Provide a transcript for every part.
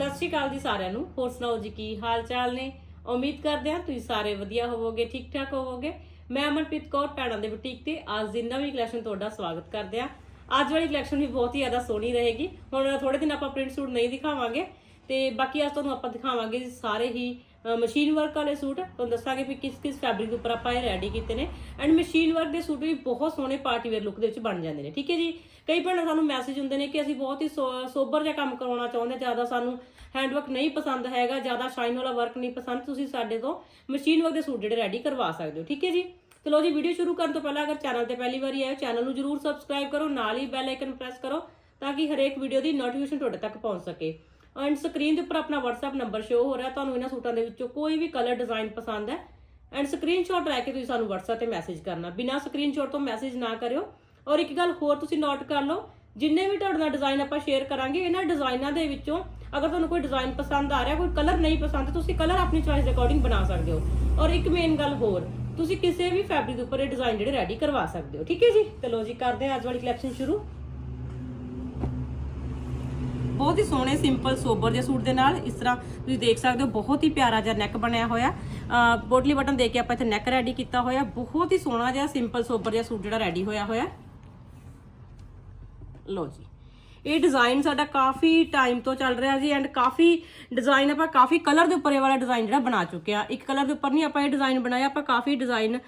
ਸਤਿ ਸ਼੍ਰੀ ਅਕਾਲ ਜੀ ਸਾਰਿਆਂ ਨੂੰ। ਹੋਰ ਸੁਣਾਓ ਜੀ ਕੀ ਹਾਲ ਚਾਲ ਨੇ? ਉਮੀਦ ਕਰਦੇ ਹਾਂ ਤੁਸੀਂ ਸਾਰੇ ਵਧੀਆ ਹੋਵੋਗੇ ਠੀਕ ਠਾਕ ਹੋਵੋਗੇ। ਮੈਂ ਅਮਨਪ੍ਰੀਤ ਕੌਰ ਭੈਣਾਂ ਦੇ ਬੁਟੀਕ ਤੇ ਅੱਜ ਦੀ ਨਵੀਂ ਕਲੈਕਸ਼ਨ ਤੁਹਾਡਾ ਸਵਾਗਤ ਕਰਦੇ ਹਾਂ। ਅੱਜ ਵਾਲੀ ਕਲੈਕਸ਼ਨ ਵੀ ਬਹੁਤ ਹੀ ਜ਼ਿਆਦਾ ਸੋਹਣੀ ਰਹੇਗੀ। ਹੁਣ ਥੋੜੇ ਦਿਨ ਆਪਾਂ ਪ੍ਰਿੰਟ ਸੂਟ ਨਹੀਂ ਦਿਖਾਵਾਂਗੇ ਤੇ ਬਾਕੀ ਅੱਜ ਤੁਹਾਨੂੰ ਆਪਾਂ ਦਿਖਾਵਾਂਗੇ ਜੀ ਸਾਰੇ ਹੀ ਮਸ਼ੀਨ ਵਰਕ ਵਾਲੇ ਸੂਟ, ਤੁਹਾਨੂੰ ਦੱਸਾਂਗੇ ਵੀ ਕਿਸ ਕਿਸ ਫੈਬਰਿਕ ਦੇ ਉੱਪਰ ਆਪਾਂ ਇਹ ਰੈਡੀ ਕੀਤੇ ਨੇ। ਐਂਡ ਮਸ਼ੀਨ ਵਰਕ ਦੇ ਸੂਟ ਵੀ ਬਹੁਤ ਸੋਹਣੇ ਪਾਰਟੀ ਵੇਅਰ ਲੁੱਕ ਦੇ ਵਿੱਚ ਬਣ ਜਾਂਦੇ ਨੇ, ਠੀਕ ਹੈ ਜੀ? ਕਈ ਭੈਣਾਂ ਸਾਨੂੰ ਮੈਸੇਜ ਹੁੰਦੇ ਨੇ ਕਿ ਅਸੀਂ ਬਹੁਤ ਹੀ ਸੋ- ਸੋਬਰ ਜਿਹਾ ਕੰਮ ਕਰਾਉਣਾ ਚਾਹੁੰਦੇ ਜ਼ਿਆਦਾ ਸਾਨੂੰ ਹੈਂਡ ਵਰਕ ਨਹੀਂ ਪਸੰਦ ਹੈਗਾ, ਜ਼ਿਆਦਾ ਸ਼ਾਈਨ ਵਾਲਾ ਵਰਕ ਨਹੀਂ ਪਸੰਦ, ਤੁਸੀਂ ਸਾਡੇ ਤੋਂ ਮਸ਼ੀਨ ਵਰਕ ਦੇ ਸੂਟ ਜਿਹੜੇ ਰੈਡੀ ਕਰਵਾ ਸਕਦੇ ਹੋ, ਠੀਕ ਹੈ ਜੀ? ਚਲੋ ਜੀ ਵੀਡੀਓ ਸ਼ੁਰੂ ਕਰਨ ਤੋਂ ਪਹਿਲਾਂ ਅਗਰ ਚੈਨਲ ਤੇ ਪਹਿਲੀ ਵਾਰੀ ਆਏ ਚੈਨਲ ਨੂੰ ਜਰੂਰ ਸਬਸਕ੍ਰਾਈਬ ਕਰੋ, ਨਾਲ ਹੀ ਬੈਲ ਆਈਕਨ ਪ੍ਰੈਸ ਕਰੋ, ਤਾਂ ਕਿ ਹਰੇਕ ਵੀਡੀਓ ਦੀ ਨੋਟੀਫਿਕੇਸ਼ਨ ਤੁਹਾਡੇ ਤੱਕ ਪਹੁੰਚ ਸਕੇ। ਐਂਡ ਸਕਰੀਨ ਦੇ ਉੱਪਰ ਆਪਣਾ WhatsApp ਨੰਬਰ ਸ਼ੋ ਹੋ ਰਿਹਾ। ਤੁਹਾਨੂੰ ਇਹਨਾਂ ਸੂਟਾਂ ਦੇ ਵਿੱਚੋਂ ਕੋਈ ਵੀ ਕਲਰ ਡਿਜ਼ਾਈਨ ਪਸੰਦ ਹੈ। ਐਂਡ ਸਕਰੀਨਸ਼ਾਟ ਲੈ ਕੇ ਤੁਸੀਂ ਸਾਨੂੰ WhatsApp ਤੇ ਮੈਸੇਜ ਕਰਨਾ। ਬਿਨਾਂ ਸਕਰੀਨਸ਼ਾਟ ਤੋਂ ਮੈਸੇਜ ਨਾ ਕਰਿਓ। ਔਰ ਇੱਕ ਗੱਲ ਹੋਰ ਤੁਸੀਂ ਨੋਟ ਕਰ ਲਓ, ਜਿੰਨੇ ਵੀ ਤੁਹਾਡੇ ਨਾਲ ਡਿਜ਼ਾਈਨ ਆਪਾਂ ਸ਼ੇਅਰ ਕਰਾਂਗੇ, ਇਹਨਾਂ ਡਿਜ਼ਾਈਨਾਂ ਦੇ ਵਿੱਚੋਂ ਅਗਰ ਤੁਹਾਨੂੰ ਕੋਈ ਡਿਜ਼ਾਈਨ ਪਸੰਦ ਆ ਰਿਹਾ, ਕੋਈ ਕਲਰ ਨਹੀਂ ਪਸੰਦ, ਤੁਸੀਂ ਕਲਰ ਆਪਣੀ ਚੋਇਸ ਦੇ ਅਕੋਰਡਿੰਗ ਬਣਾ ਸਕਦੇ ਹੋ। ਔਰ ਇੱਕ ਮੇਨ ਗੱਲ ਹੋਰ, ਤੁਸੀਂ ਕਿਸੇ ਵੀ ਫੈਬਰਿਕ ਦੇ ਉੱਪਰ ਇਹ ਡਿਜ਼ਾਈਨ ਜਿਹੜੇ ਰੈਡੀ ਕਰਵਾ ਸਕਦੇ ਹੋ। ਠੀਕ ਹੈ ਜੀ? ਚਲੋ ਜੀ, ਕਰਦੇ ਹਾਂ ਅੱਜ ਵਾਲੀ ਕਲੈਕਸ਼ਨ ਸ਼ੁਰੂ। ਬਹੁਤ ਹੀ ਸੋਹਣੇ ਸਿੰਪਲ ਸੋਬਰ ਜਿਹੇ ਸੂਟ ਦੇ ਨਾਲ ਇਸ ਤਰ੍ਹਾਂ ਤੁਸੀਂ ਦੇਖ ਸਕਦੇ ਹੋ, ਬਹੁਤ ਹੀ ਪਿਆਰਾ ਜਿਹਾ ਨੈਕ ਬਣਿਆ ਹੋਇਆ। ਬੋਟਲੀ ਬਟਨ ਦੇ ਕੇ ਆਪਾਂ ਇੱਥੇ ਨੈਕ ਰੈਡੀ ਕੀਤਾ ਹੋਇਆ। ਬਹੁਤ ਹੀ ਸੋਹਣਾ ਜਿਹਾ ਸਿੰਪਲ ਸੋਬਰ ਜਿਹਾ ਸੂਟ ਜਿਹੜਾ ਰੈਡੀ ਹੋਇਆ ਹੋਇਆ। ਲੋ ਜੀ, ਇਹ ਡਿਜ਼ਾਈਨ ਸਾਡਾ ਕਾਫੀ ਟਾਈਮ ਤੋਂ ਚੱਲ ਰਿਹਾ ਜੀ ਐਂਡ ਕਾਫੀ ਡਿਜ਼ਾਈਨ ਆਪਾਂ ਕਾਫੀ ਕਲਰ ਦੇ ਉੱਪਰ ਇਹ ਵਾਲਾ ਡਿਜ਼ਾਈਨ ਜਿਹੜਾ ਬਣਾ ਚੁੱਕੇ ਆ ਇੱਕ ਕਲਰ ਦੇ ਉੱਪਰ ਨਹੀਂ ਆਪਾਂ ਇਹ ਡਿਜ਼ਾਈਨ ਬਣਾਇਆ, ਆਪਾਂ ਕਾਫੀ ਡਿਜ਼ਾਈਨ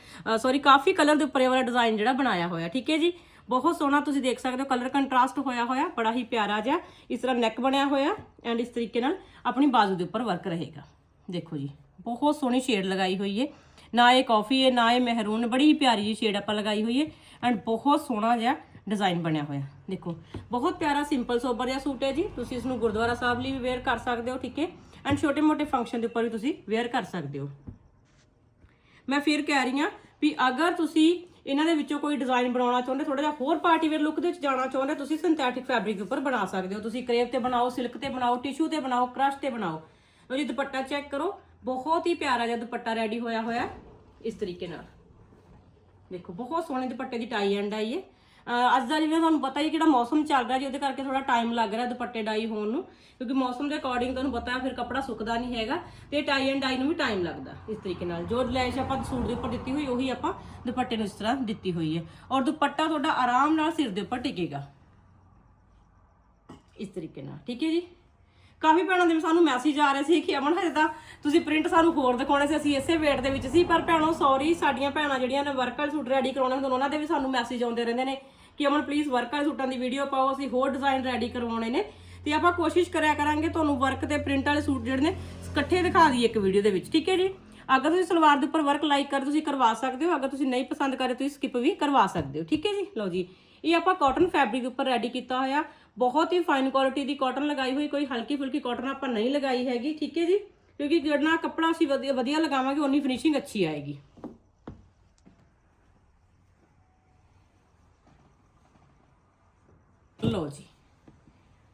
ਸੌਰੀ ਕਾਫੀ ਕਲਰ ਦੇ ਉੱਪਰ ਇਹ ਵਾਲਾ ਡਿਜ਼ਾਈਨ ਜਿਹੜਾ ਬਣਾਇਆ ਹੋਇਆ। ਠੀਕ ਹੈ ਜੀ? ਬਹੁਤ ਸੋਹਣਾ ਤੁਸੀਂ ਦੇਖ ਸਕਦੇ ਹੋ ਕਲਰ ਕੰਟਰਾਸਟ ਹੋਇਆ ਹੋਇਆ, ਬੜਾ ਹੀ ਪਿਆਰਾ ਜਿਹਾ, ਇਸ ਤਰ੍ਹਾਂ ਨੈਕ ਬਣਿਆ ਹੋਇਆ ਐਂਡ ਇਸ ਤਰੀਕੇ ਨਾਲ ਆਪਣੀ ਬਾਜ਼ੂ ਦੇ ਉੱਪਰ ਵਰਕ ਰਹੇਗਾ। ਦੇਖੋ ਜੀ, ਬਹੁਤ ਸੋਹਣੀ ਸ਼ੇਡ ਲਗਾਈ ਹੋਈ ਹੈ ਨਾ ਇਹ ਕਾਫੀ ਹੈ ਨਾ ਇਹ ਮਹਿਰੂਨ ਬੜੀ ਹੀ ਪਿਆਰੀ ਜੀ ਸ਼ੇਡ ਆਪਾਂ ਲਗਾਈ ਹੋਈ ਹੈ ਐਂਡ ਬਹੁਤ ਸੋਹਣਾ ਜਿਹਾ ਡਿਜ਼ਾਈਨ ਬਣਿਆ ਹੋਇਆ। ਦੇਖੋ, ਬਹੁਤ ਪਿਆਰਾ ਸਿੰਪਲ ਸੋਬਰ ਜਿਹਾ ਸੂਟ ਹੈ ਜੀ, ਤੁਸੀਂ ਇਸ ਨੂੰ ਗੁਰਦੁਆਰਾ ਸਾਹਿਬ ਲਈ ਵੀ ਵੇਅਰ ਕਰ ਸਕਦੇ ਹੋ, ਠੀਕ ਹੈ ਐਂਡ ਛੋਟੇ ਮੋਟੇ ਫੰਕਸ਼ਨ ਦੇ ਉੱਪਰ ਵੀ ਤੁਸੀਂ ਵੇਅਰ ਕਰ ਸਕਦੇ ਹੋ। ਮੈਂ ਫਿਰ ਕਹਿ ਰਹੀ ਹਾਂ ਵੀ ਅਗਰ ਤੁਸੀਂ ਇਹਨਾਂ ਦੇ ਵਿੱਚੋਂ ਕੋਈ ਡਿਜ਼ਾਈਨ ਬਣਾਉਣਾ ਚਾਹੁੰਦੇ ਥੋੜਾ ਜਿਹਾ ਹੋਰ ਪਾਰਟੀ ਵੇਅਰ ਲੁੱਕ ਦੇ ਵਿੱਚ ਜਾਣਾ ਚਾਹੁੰਦੇ, ਤੁਸੀਂ ਸਿੰਥੈਟਿਕ ਫੈਬਰਿਕ ਦੇ ਉੱਪਰ ਬਣਾ ਸਕਦੇ ਹੋ। ਤੁਸੀਂ ਕਰੇਪ ਤੇ ਬਣਾਓ ਸਿਲਕ ਤੇ ਬਣਾਓ ਟਿਸ਼ੂ ਤੇ ਬਣਾਓ ਕ੍ਰਸ਼ ਤੇ ਬਣਾਓ। ਲਓ ਜੀ, ਦੁਪੱਟਾ ਚੈੱਕ ਕਰੋ। ਬਹੁਤ ਹੀ ਪਿਆਰਾ ਜਿਹਾ ਦੁਪੱਟਾ ਰੈਡੀ ਹੋਇਆ ਹੋਇਆ ਇਸ ਤਰੀਕੇ ਨਾਲ। ਦੇਖੋ, ਬਹੁਤ ਸੋਹਣੇ ਦੁਪੱਟੇ ਦੀ ਟਾਈ ਐਂਡ ਆਈ ਹੈ। ਅੱਜ ਦਾ ਜਿਵੇਂ ਤੁਹਾਨੂੰ ਪਤਾ ਹੀ ਕਿਹੜਾ ਮੌਸਮ ਚੱਲ ਰਿਹਾ ਜੀ, ਉਹਦੇ ਕਰਕੇ ਥੋੜਾ ਟਾਈਮ ਲੱਗ ਰਿਹਾ ਦੁਪੱਟੇ ਡਾਈ ਹੋਣ ਨੂੰ, ਕਿਉਂਕਿ ਮੌਸਮ ਦੇ ਅਕੋਰਡਿੰਗ ਤੁਹਾਨੂੰ ਪਤਾ ਹੈ, ਫਿਰ ਕੱਪੜਾ ਸੁੱਕਦਾ ਨਹੀਂ ਹੈਗਾ ਤੇ ਟਾਈ ਐਂਡ ਡਾਈ ਨੂੰ ਵੀ ਟਾਈਮ ਲੱਗਦਾ ਇਸ ਤਰੀਕੇ ਨਾਲ। ਜੋ ਲੈਸ਼ ਆਪਾਂ ਸੂਟ ਦੇ ਉੱਪਰ ਦਿੱਤੀ ਹੋਈ, ਉਹੀ ਆਪਾਂ ਦੁਪੱਟੇ ਨੂੰ ਇਸ ਤਰ੍ਹਾਂ ਦਿੱਤੀ ਹੋਈ ਹੈ। ਔਰ ਦੁਪੱਟਾ ਤੁਹਾਡਾ ਆਰਾਮ ਨਾਲ ਸਿਰ ਦੇ ਉੱਪਰ ਟਿਕੇਗਾ। ਇਸ ਤਰੀਕੇ ਨਾਲ, ਠੀਕ ਹੈ ਜੀ? ਕਾਫੀ ਭੈਣਾਂ ਦੇ ਸਾਨੂੰ ਮੈਸੇਜ ਆ ਰਹੇ ਸੀ ਕਿ ਅਮਨ, ਹਜੇ ਤਾਂ ਤੁਸੀਂ ਪ੍ਰਿੰਟ ਸਾਨੂੰ ਹੋਰ ਦਿਖਾਉਣੇ ਸੀ, ਅਸੀਂ ਇਸੇ ਵੇਟ ਦੇ ਵਿੱਚ ਸੀ। ਪਰ ਭੈਣੋ ਸੌਰੀ ਸਾਡੀਆਂ ਭੈਣਾਂ ਜਿਹੜੀਆਂ ਨੇ ਵਰਕ ਵਾਲੇ ਸੂਟ ਰੈਡੀ ਕਰਾਉਣੇ ਹੁੰਦੇ ਉਹਨਾਂ ਦੇ ਵੀ ਸਾਨੂੰ ਮੈਸੇਜ ਆਉਂਦੇ ਰਹਿੰਦੇ ਨੇ ਕਿ ਅਮਨ ਪਲੀਜ਼ ਵਰਕ ਵਾਲੇ ਸੂਟਾਂ ਦੀ ਵੀਡੀਓ ਪਾਓ, ਅਸੀਂ ਹੋਰ ਡਿਜ਼ਾਈਨ ਰੈਡੀ ਕਰਵਾਉਣੇ ਨੇ। ਤੇ ਆਪਾਂ ਕੋਸ਼ਿਸ਼ ਕਰਿਆ ਕਰਾਂਗੇ ਤੁਹਾਨੂੰ ਵਰਕ ਤੇ ਪ੍ਰਿੰਟ ਵਾਲੇ ਸੂਟ ਜਿਹੜੇ ਨੇ, ਇਕੱਠੇ ਦਿਖਾ ਦਈਏ ਇੱਕ ਵੀਡੀਓ ਦੇ ਵਿੱਚ, ਠੀਕ ਹੈ ਜੀ? ਅਗਰ ਤੁਸੀਂ ਸਲਵਾਰ ਦੇ ਉੱਪਰ ਵਰਕ ਲਾਈਕ ਕਰ, ਤੁਸੀਂ ਕਰਵਾ ਸਕਦੇ ਹੋ, ਅਗਰ ਤੁਸੀਂ ਨਹੀਂ ਪਸੰਦ ਕਰੇ ਤੁਸੀਂ ਸਕਿਪ ਵੀ ਕਰਵਾ ਸਕਦੇ ਹੋ, ਠੀਕ ਹੈ ਜੀ? ਲਓ ਜੀ, ਇਹ ਆਪਾਂ ਕਾਟਨ ਫੈਬਰਿਕ ਉੱਪਰ ਰੈਡੀ ਕੀਤਾ ਹੋਇਆ। ਬਹੁਤ ਹੀ ਫਾਈਨ ਕੁਆਲਿਟੀ ਦੀ ਕਾਟਨ ਲਗਾਈ ਹੋਈ, ਕੋਈ ਹਲਕੀ ਫੁਲਕੀ ਕਾਟਨ ਆਪਾਂ ਨਹੀਂ ਲਗਾਈ ਹੈਗੀ, ਠੀਕ ਹੈ ਜੀ? ਕਿਉਂਕਿ ਜਿਹੜਾ ਕੱਪੜਾ ਅਸੀਂ ਵਧੀਆ ਵਧੀਆ ਲਗਾਵਾਂਗੇ ਉਨੀ ਫਿਨਿਸ਼ਿੰਗ ਅੱਛੀ ਆਏਗੀ। ਲਓ ਜੀ,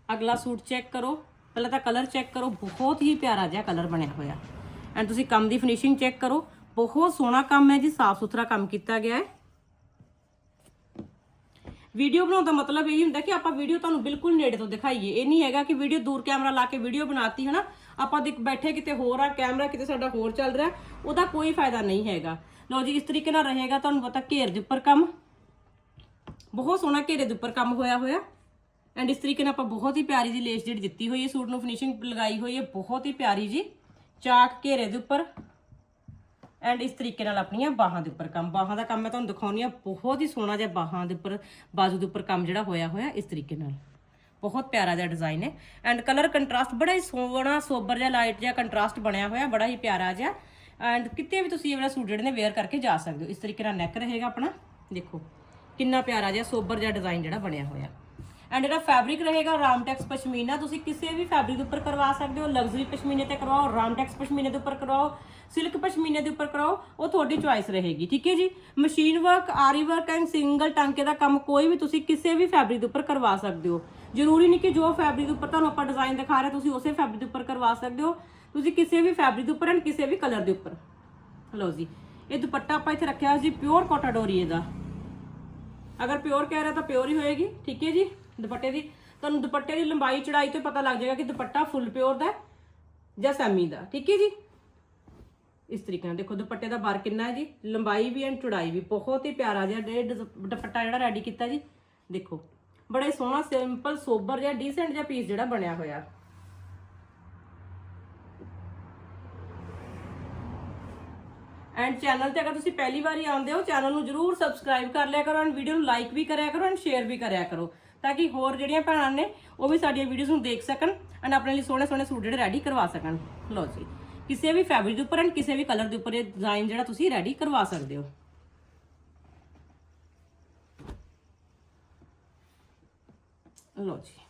ਅਗਲਾ ਸੂਟ ਚੈੱਕ ਕਰੋ। ਪਹਿਲਾਂ ਤਾਂ ਕਲਰ ਚੈੱਕ ਕਰੋ, ਬਹੁਤ ਹੀ ਪਿਆਰਾ ਜਿਹਾ ਕਲਰ ਬਣਿਆ ਹੋਇਆ। ਐਂਡ ਤੁਸੀਂ ਕੰਮ ਦੀ ਫਿਨਿਸ਼ਿੰਗ ਚੈੱਕ ਕਰੋ। ਬਹੁਤ ਸੋਹਣਾ ਕੰਮ ਹੈ ਜੀ ਸਾਫ਼ ਸੁਥਰਾ ਕੰਮ ਕੀਤਾ ਗਿਆ ਹੈ। ਵੀਡੀਓ ਬਣਾਉਣ ਦਾ ਮਤਲਬ ਇਹ ਹੁੰਦਾ ਕਿ ਆਪਾਂ ਵੀਡੀਓ ਤੁਹਾਨੂੰ ਬਿਲਕੁਲ ਨੇੜੇ ਤੋਂ ਦਿਖਾਈਏ। ਇਹ ਨਹੀਂ ਹੈਗਾ ਕਿ ਵੀਡੀਓ ਦੂਰ ਕੈਮਰਾ ਲਾ ਕੇ ਵੀਡੀਓ ਬਣਾਤੀ, ਹਨਾ? ਆਪਾਂ ਦੇਖ ਬੈਠੇ ਕਿਤੇ ਹੋਰ ਆ, ਕੈਮਰਾ ਕਿਤੇ ਸਾਡਾ ਹੋਰ ਚੱਲ ਰਿਹਾ, ਉਹਦਾ ਕੋਈ ਫਾਇਦਾ ਨਹੀਂ ਹੈਗਾ। ਲਓ ਜੀ, ਇਸ ਤਰੀਕੇ ਨਾਲ ਰਹੇਗਾ ਤੁਹਾਨੂੰ ਪਤਾ ਘੇਰ ਦੇ ਉੱਪਰ ਕੰਮ। ਬਹੁਤ ਸੋਹਣਾ ਘੇਰੇ ਦੇ ਉੱਪਰ ਕੰਮ ਹੋਇਆ ਹੋਇਆ। ਐਂਡ ਇਸ ਤਰੀਕੇ ਨਾਲ ਆਪਾਂ ਬਹੁਤ ਹੀ ਪਿਆਰੀ ਜੀ ਲੇਸ ਜਿਹੜੀ ਦਿੱਤੀ ਹੋਈ ਹੈ, ਸੂਟ ਨੂੰ ਫਿਨਿਸ਼ਿੰਗ ਲਗਾਈ ਹੋਈ ਹੈ, ਬਹੁਤ ਹੀ ਪਿਆਰੀ ਜੀ, ਚਾਕ ਘੇਰੇ ਦੇ ਉੱਪਰ। ਐਂਡ ਇਸ ਤਰੀਕੇ ਨਾਲ ਆਪਣੀਆਂ ਬਾਹਾਂ ਦੇ ਉੱਪਰ ਕੰਮ, ਬਾਹਾਂ ਦਾ ਕੰਮ ਮੈਂ ਤੁਹਾਨੂੰ ਦਿਖਾਉਣੀ ਆ ਬਹੁਤ ਹੀ ਸੋਹਣਾ ਜਿਹਾ ਬਾਹਾਂ ਦੇ ਉੱਪਰ, ਬਾਜ਼ੂ ਦੇ ਉੱਪਰ ਕੰਮ ਜਿਹੜਾ ਹੋਇਆ ਹੋਇਆ ਇਸ ਤਰੀਕੇ ਨਾਲ। ਬਹੁਤ ਪਿਆਰਾ ਜਿਹਾ ਡਿਜ਼ਾਈਨ ਹੈ। ਐਂਡ ਕਲਰ ਕੰਟਰਾਸਟ ਬੜਾ ਹੀ ਸੋਹਣਾ, ਸੋਬਰ ਜਿਹਾ ਲਾਈਟ ਜਿਹਾ ਕੰਟਰਾਸਟ ਬਣਿਆ ਹੋਇਆ, ਬੜਾ ਹੀ ਪਿਆਰਾ ਜਿਹਾ। ਐਂਡ ਕਿਤੇ ਵੀ ਤੁਸੀਂ ਇਹ ਵਾਲਾ ਸੂਟ ਜਿਹੜੇ ਨੇ ਵੇਅਰ ਕਰਕੇ ਜਾ ਸਕਦੇ ਹੋ। ਇਸ ਤਰੀਕੇ ਨਾਲ ਨੈਕ ਰਹੇਗਾ ਆਪਣਾ। ਦੇਖੋ, ਕਿੰਨਾ ਪਿਆਰਾ ਜਿਹਾ ਸੋਬਰ ਜਿਹਾ ਡਿਜ਼ਾਈਨ ਜਿਹੜਾ ਬਣਿਆ ਹੋਇਆ। ਐਂਡ ਜਿਹੜਾ ਫੈਬਰਿਕ ਰਹੇਗਾ ਰਾਮਟੈਕਸ ਪਸ਼ਮੀਨਾ, ਤੁਸੀਂ ਕਿਸੇ ਵੀ ਫੈਬਰਿਕ ਦੇ ਉੱਪਰ ਕਰਵਾ ਸਕਦੇ ਹੋ। ਲਗਜ਼ਰੀ ਪਸ਼ਮੀਨੇ ਤੇ ਕਰਵਾਓ ਰਾਮਟੈਕਸ ਪਸ਼ਮੀਨੇ ਦੇ ਉੱਪਰ ਕਰਵਾਓ ਸਿਲਕ ਪਸ਼ਮੀਨੇ ਦੇ ਉੱਪਰ ਕਰਵਾਓ, ਉਹ ਤੁਹਾਡੀ ਚੁਆਇਸ ਰਹੇਗੀ, ਠੀਕ ਹੈ ਜੀ? ਮਸ਼ੀਨ ਵਰਕ ਆਰੀ ਵਰਕ ਐਂਡ ਸਿੰਗਲ ਟਾਂਕੇ ਦਾ ਕੰਮ ਕੋਈ ਵੀ ਤੁਸੀਂ ਕਿਸੇ ਵੀ ਫੈਬਰਿਕ ਦੇ ਉੱਪਰ ਕਰਵਾ ਸਕਦੇ ਹੋ। ਜ਼ਰੂਰੀ ਨਹੀਂ ਕਿ ਜੋ ਫੈਬਰਿਕ ਦੇ ਉੱਪਰ ਤੁਹਾਨੂੰ ਆਪਾਂ ਡਿਜ਼ਾਈਨ ਦਿਖਾ ਰਹੇ, ਤੁਸੀਂ ਉਸੇ ਫੈਬਰਿਕ ਦੇ ਉੱਪਰ ਕਰਵਾ ਸਕਦੇ ਹੋ। ਤੁਸੀਂ ਕਿਸੇ ਵੀ ਫੈਬਰਿਕ ਦੇ ਉੱਪਰ ਐਂਡ ਕਿਸੇ ਵੀ ਕਲਰ ਦੇ ਉੱਪਰ। ਲਓ ਜੀ, ਇਹ ਦੁਪੱਟਾ ਆਪਾਂ ਇੱਥੇ ਰੱਖਿਆ ਜੀ ਪਿਓਰ ਕੋਟਾ ਡੋਰੀ ਇਹਦਾ। ਅਗਰ ਪਿਓਰ ਕਹਿ ਰਿਹਾ ਤਾਂ ਪਿਓਰ ਹੀ ਹੋਏਗੀ, ਠੀਕ ਹੈ ਜੀ? ਦੁਪੱਟੇ ਦੀ, ਤੁਹਾਨੂੰ ਦੁਪੱਟੇ ਦੀ ਲੰਬਾਈ ਚੜਾਈ ਤੋਂ ਪਤਾ ਲੱਗ ਜਾਏਗਾ ਕਿ ਦੁਪੱਟਾ ਫੁੱਲ ਪਿਓਰ ਦਾ ਜਾਂ ਸੈਮੀ ਦਾ। ਠੀਕ ਹੈ ਜੀ? ਇਸ ਤਰੀਕੇ ਨਾਲ ਦੇਖੋ, ਦੁਪੱਟੇ ਦਾ ਬਾਰ ਕਿੰਨਾ ਹੈ ਜੀ? ਲੰਬਾਈ ਵੀ ਐਂਡ ਚੌੜਾਈ ਵੀ, ਬਹੁਤ ਹੀ ਪਿਆਰਾ ਜਿਹਾ ਇਹ ਦੁਪੱਟਾ ਜਿਹੜਾ ਰੈਡੀ ਕੀਤਾ ਜੀ। ਦੇਖੋ, ਬੜਾ ਹੀ ਸੋਹਣਾ ਸਿੰਪਲ ਸੋਬਰ ਜਿਹਾ ਡੀਸੈਂਟ ਜਿਹਾ ਪੀਸ ਜਿਹੜਾ ਬਣਿਆ ਹੋਇਆ। ਐਂਡ ਚੈਨਲ ਤੇ ਅਗਰ ਤੁਸੀਂ ਪਹਿਲੀ ਵਾਰੀ ਆਉਂਦੇ ਹੋ ਚੈਨਲ ਨੂੰ ਜਰੂਰ ਸਬਸਕ੍ਰਾਈਬ ਕਰ ਲਿਆ ਕਰੋ ਐਂਡ ਵੀਡੀਓ ਨੂੰ ਲਾਈਕ ਵੀ ਕਰਿਆ ਕਰੋ ਐਂਡ ਸ਼ੇਅਰ ਵੀ ਕਰਿਆ ਕਰੋ। ਤਾਂ ਕਿ ਹੋਰ ਜਿਹੜੀਆਂ ਭੈਣਾਂ ਨੇ, ਉਹ ਵੀ ਸਾਡੀਆਂ ਵੀਡੀਓਜ਼ ਨੂੰ ਦੇਖ ਸਕਣ ਐਂਡ ਆਪਣੇ ਲਈ ਸੋਹਣੇ ਸੋਹਣੇ ਸੂਟ ਜਿਹੜੇ ਰੈਡੀ ਕਰਵਾ ਸਕਣ। ਲਓ ਜੀ, ਕਿਸੇ ਵੀ ਫੈਬਰਿਕ ਦੇ ਉੱਪਰ ਐਂਡ ਕਿਸੇ ਵੀ ਕਲਰ ਦੇ ਉੱਪਰ ਇਹ ਡਿਜ਼ਾਈਨ ਜਿਹੜਾ ਤੁਸੀਂ ਰੈਡੀ ਕਰਵਾ ਸਕਦੇ ਹੋ। ਲਓ ਜੀ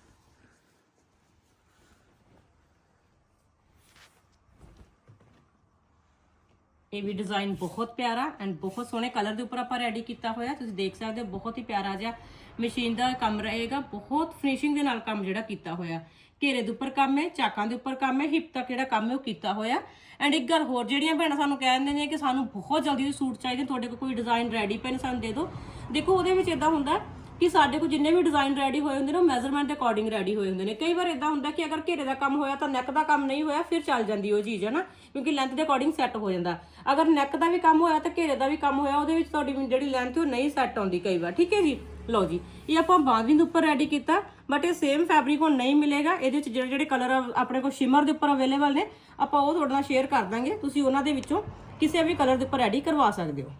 ਇਹ ਵੀ ਡਿਜ਼ਾਈਨ ਬਹੁਤ ਪਿਆਰਾ ਐਂਡ ਬਹੁਤ ਸੋਹਣੇ ਕਲਰ ਦੇ ਉੱਪਰ ਆਪਾਂ ਰੈਡੀ ਕੀਤਾ ਹੋਇਆ। ਤੁਸੀਂ ਦੇਖ ਸਕਦੇ ਹੋ, ਬਹੁਤ ਹੀ ਪਿਆਰਾ ਜਿਹਾ ਮਸ਼ੀਨ ਦਾ ਕੰਮ ਰਹੇਗਾ। ਬਹੁਤ ਫਿਨਿਸ਼ਿੰਗ ਦੇ ਨਾਲ ਕੰਮ ਜਿਹੜਾ ਕੀਤਾ ਹੋਇਆ। ਘੇਰੇ ਦੇ ਉੱਪਰ ਕੰਮ ਹੈ, ਚਾਕਾਂ ਦੇ ਉੱਪਰ ਕੰਮ ਹੈ ਹਿਪ ਤੱਕ ਜਿਹੜਾ ਕੰਮ ਹੈ ਉਹ ਕੀਤਾ ਹੋਇਆ। ਐਂਡ ਇੱਕ ਗੱਲ ਹੋਰ, ਜਿਹੜੀਆਂ ਭੈਣਾਂ ਸਾਨੂੰ ਕਹਿ ਦਿੰਦੇ ਨੇ ਕਿ ਸਾਨੂੰ ਬਹੁਤ ਜਲਦੀ ਸੂਟ ਚਾਹੀਦੇ ਤੁਹਾਡੇ ਕੋਲ ਕੋਈ ਡਿਜ਼ਾਈਨ ਰੈਡੀ ਪਏ ਨੇ, ਸਾਨੂੰ ਦੇ ਦਿਓ। ਦੇਖੋ, ਉਹਦੇ ਵਿੱਚ ਇਦਾਂ ਹੁੰਦਾ ਕਿ ਸਾਡੇ ਕੋਲ ਜਿੰਨੇ ਵੀ ਡਿਜ਼ਾਈਨ ਰੈਡੀ ਹੋਏ ਹੁੰਦੇ ਨੇ, ਉਹ ਮੈਜ਼ਰਮੈਂਟ ਦੇ ਅਕੋਰਡਿੰਗ ਰੈਡੀ ਹੋਏ ਹੁੰਦੇ ਨੇ। ਕਈ ਵਾਰ ਇਦਾਂ ਹੁੰਦਾ ਕਿ ਅਗਰ ਘੇਰੇ ਦਾ ਕੰਮ ਹੋਇਆ ਤਾਂ ਨੈਕ ਦਾ ਕੰਮ ਨਹੀਂ ਹੋਇਆ, ਫਿਰ ਚੱਲ ਜਾਂਦੀ ਉਹ ਚੀਜ਼ ਹੈ ਨਾ ਕਿਉਂਕਿ ਲੈਂਥ ਦੇ ਅਕੋਰਡਿੰਗ ਸੈੱਟ ਹੋ ਜਾਂਦਾ। ਅਗਰ ਨੈਕ ਦਾ ਵੀ ਕੰਮ ਹੋਇਆ ਤਾਂ ਘੇਰੇ ਦਾ ਵੀ ਕੰਮ ਹੋਇਆ, ਉਹਦੇ ਵਿੱਚ ਤੁਹਾਡੀ ਜਿਹੜੀ ਲੈਂਥ ਉਹ ਨਹੀਂ ਸੈੱਟ ਆਉਂਦੀ ਕਈ ਵਾਰ। ਠੀਕ ਹੈ ਜੀ? ਲਓ ਜੀ, ਇਹ ਆਪਾਂ ਬਾਂਦਵੀਂ ਦੇ ਉੱਪਰ ਰੈਡੀ ਕੀਤਾ ਬਟ ਇਹ ਸੇਮ ਫੈਬਰਿਕ ਹੁਣ ਨਹੀਂ ਮਿਲੇਗਾ। ਇਹਦੇ ਵਿੱਚ ਜਿਹੜੇ ਜਿਹੜੇ ਕਲਰ ਆਪਣੇ ਕੋਲ ਸ਼ਿਮਰ ਦੇ ਉੱਪਰ ਅਵੇਲੇਬਲ ਨੇ, ਆਪਾਂ ਉਹ ਤੁਹਾਡੇ ਨਾਲ ਸ਼ੇਅਰ ਕਰ ਦਾਂਗੇ। ਤੁਸੀਂ ਉਹਨਾਂ ਦੇ ਵਿੱਚੋਂ ਕਿਸੇ ਵੀ ਕਲਰ ਦੇ ਉੱਪਰ ਰੈਡੀ ਕਰਵਾ ਸਕਦੇ ਹੋ।